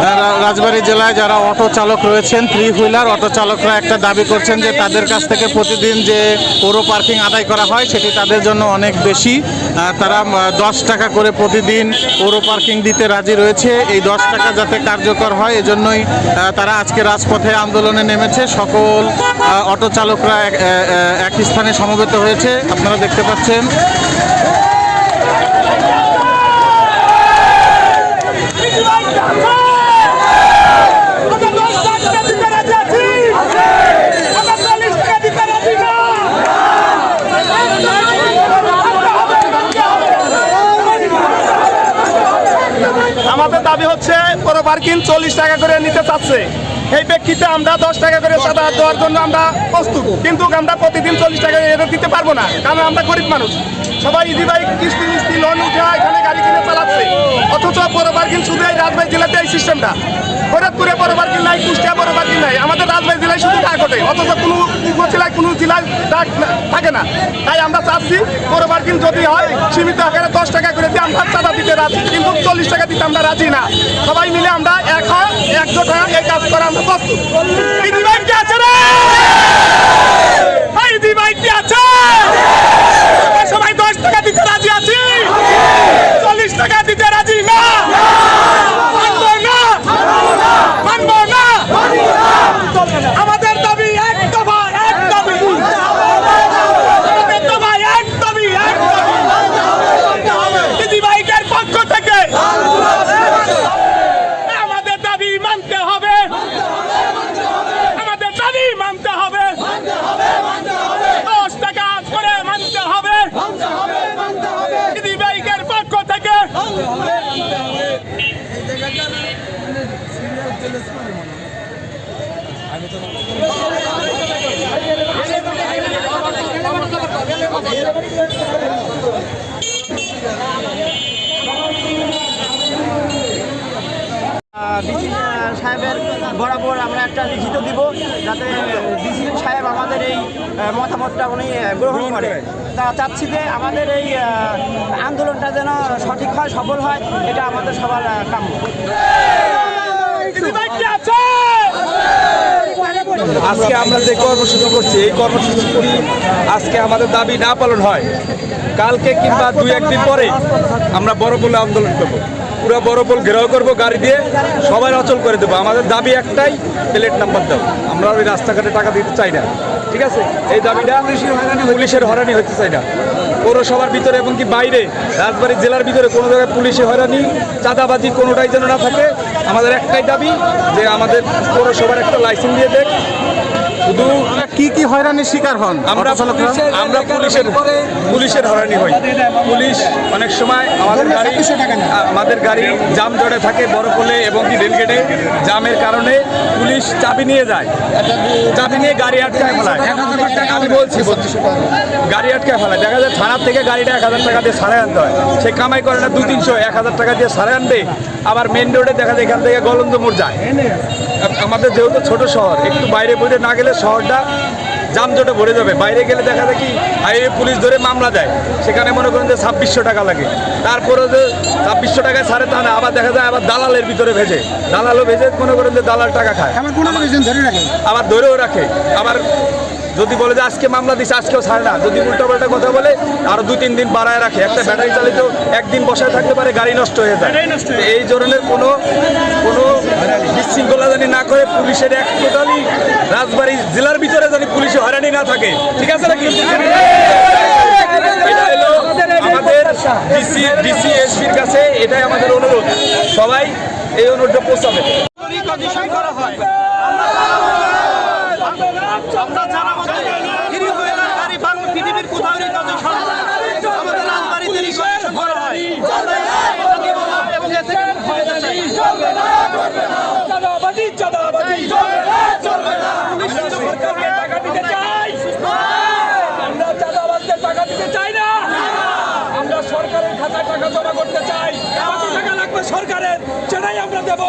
রা- রাজবাড়ী জেলায় যারা অটো চালক রয়েছেন থ্রি হুইলার অটো চালকরা একটা দাবি করছেন যে তাদের কাছ থেকে প্রতিদিন যে পৌর পার্কিং আদায় করা হয়, সেটি তাদের জন্য অনেক বেশি। তারা দশ টাকা করে প্রতিদিন পৌর পার্কিং দিতে রাজি রয়েছে। এই দশ টাকা যাতে কার্যকর হয়, এজন্যই তারা আজকে রাজপথে আন্দোলনে নেমেছে। সকল অটো চালকরা এক স্থানে সমবেত হয়েছে। আপনারা দেখতে পাচ্ছেন আমাদের দাবি হচ্ছে পুরো পার্কিং চল্লিশ টাকা করে নিতে চাচ্ছে। এই প্রেক্ষিতে আমরা দশ টাকা করে সাদা দেওয়ার জন্য আমরা প্রস্তুত। কিন্তু আমরা প্রতিদিন চল্লিশ টাকা এটা দিতে পারব না, কারণ আমরা গরিব মানুষ। সবাই ইজি বাইক কিস্তি মিস্তি লোন উঠে এখানে গাড়ি কিনে চালাচ্ছে। অথচ বড় পার্কিং শুধু এই রাজবাড়ি জেলাতে এই সিস্টেমটা ফরিদপুরে বড় পার্কিং নাই কুষ্টিয়া বড় পার্কিং নাই। আমাদের রাজবাড়ি জেলায় শুধু ডাক ওঠে অথচ কোনো উপজেলায়, কোনো জেলায় ডাক থাকে না। তাই আমরা চাচ্ছি বড় পার্কিং যদি হয়, সীমিত আকারে দশ টাকা করে দিয়ে আমরা চাঁদা দিতে রাজি, কিন্তু চল্লিশ টাকা দিতে আমরা রাজি না। সবাই মিলে আমরা এক হয়, একজোট হয়ে এই কাজ করা আমরা প্রস্তুত দিদি ভাইটি আছে রে এই দিদি ভাইটি আছে আমরা সবাই দশ টাকা দিতে রাজি আছি চল্লিশ টাকা দিতে রাজি না মানবো না মানবো না আমাদের দাবি এক দফা এক দাবি আমাদের দফা এক দাবি এক দাবি দিদি ভাইদের পক্ষ থেকে আমাদের দাবি মানতে হবে আমাদের দাবি মানতে হবে দশ টাকা করে মানতে হবে দিদি ভাইদের পক্ষ থেকে ডিসি সাহেবের বরাবর আমরা একটা লিখিত দিব, যাতে ডিসি সাহেব আমাদের এই মতামতটা উনি গ্রহণ করে। তা চাচ্ছি যে আমাদের এই আন্দোলনটা যেন সঠিক হয়, সফল হয়, এটা আমাদের সবার কাম্য। আজকে আমরা যে কর্মসূচি করছি এই কর্মসূচি করি আজকে আমাদের দাবি না পালন হয়। কালকে কিংবা দুই একদিন পরে আমরা বড় বলে আন্দোলন করব। পুরো বড় পোল ঘেরাও করব গাড়ি দিয়ে সবাই অচল করে দেবো। আমাদের দাবি একটাই প্লেট নাম্বার দাও। আমরা ওই রাস্তাঘাটে টাকা দিতে চাই না। ঠিক আছে? এই দাবিটা পুলিশের হয়রানি হতে চাই না। পৌরসভার ভিতরে এবং কি বাইরে রাজবাড়ী জেলার ভিতরে কোনো জায়গায় পুলিশে হয়রানি, চাঁদাবাজি কোনোটাই যেন না থাকে। আমাদের একটাই দাবি যে আমাদের পৌরসভার একটা লাইসেন্স দিয়ে দেখ। কি কি হয়রানির শিকার হন? আমরা আমরা পুলিশের পুলিশের হয়রানি হই পুলিশ অনেক সময় আমাদের গাড়ি আমাদের গাড়ি জাম জড়ে থাকে বড় পোলে এবং কি রেলগেটে। জামের কারণে পুলিশ চাবি নিয়ে যায়। চাবি নিয়ে গাড়ি আটকায় ফেলায়। আমি বলছি গাড়ি আটকায় ফেলায়। দেখা যায় থানার থেকে গাড়িটা এক হাজার টাকা দিয়ে সাড়ে আনতে হয়। সে কামাই করে না দু তিনশো এক হাজার টাকা দিয়ে সাড়ে আনবে। আবার মেন রোডে দেখা যায় এখান থেকে গলন্দ মোড় যায়। আমাদের যেহেতু ছোট শহর একটু বাইরে বইরে না গেলে শহরটা যানজটে ভরে যাবে। বাইরে গেলে দেখা যায় কি হাইওয়ে পুলিশ ধরে মামলা দেয়। সেখানে মনে করেন যে ছাব্বিশশো টাকা লাগে। তারপরে যে ছাব্বিশশো টাকায় ছাড়ে তা না আবার দেখা যায় আবার দালালের ভিতরে ভেজে। দালালও ভেজে মনে করেন যে দালাল টাকা খায়। আবার ধরেও রাখে। আবার যদি বলে যে আজকে মামলা দিছে আজকেও ছাড়ে না। যদি উল্টো পাল্টা কথা বলে আরও দুই তিন দিন বাড়ায় রাখে। একটা ব্যাটারি চালিত একদিন বসায় থাকতে পারে গাড়ি নষ্ট হয়ে যায়। এই ধরনের কোনো কোনো বিশৃঙ্খলা জানি না করে পুলিশের এক টোটালি রাজবাড়ি জেলার ভিতরে জানি পুলিশে হয়রানি না থাকে। ঠিক আছে নাকি? আমাদের ডিসি ডিসি এসপির কাছে এটাই আমাদের অনুরোধ। সবাই এই অনুরোধটা পৌঁছাবে আমরা জানাব যে ফ্রি হয়ে না গাড়ি বাংলা পৃথিবীর কোথাও নেই কাজে সম্ভব না। আমাদের রাজবাড়িতে রিকোয়েস্ট করা হয় এটা দিব না এবং এ থেকে হয়ে যাচ্ছে টাকা দিতে চাই। আমরা চাঁদাবাজদের টাকা দিতে চাই না। আমরা সরকারের খাতায় টাকা জমা করতে চাই। টাকা লাগবে সরকারের? সেটাই আমরা দেবো?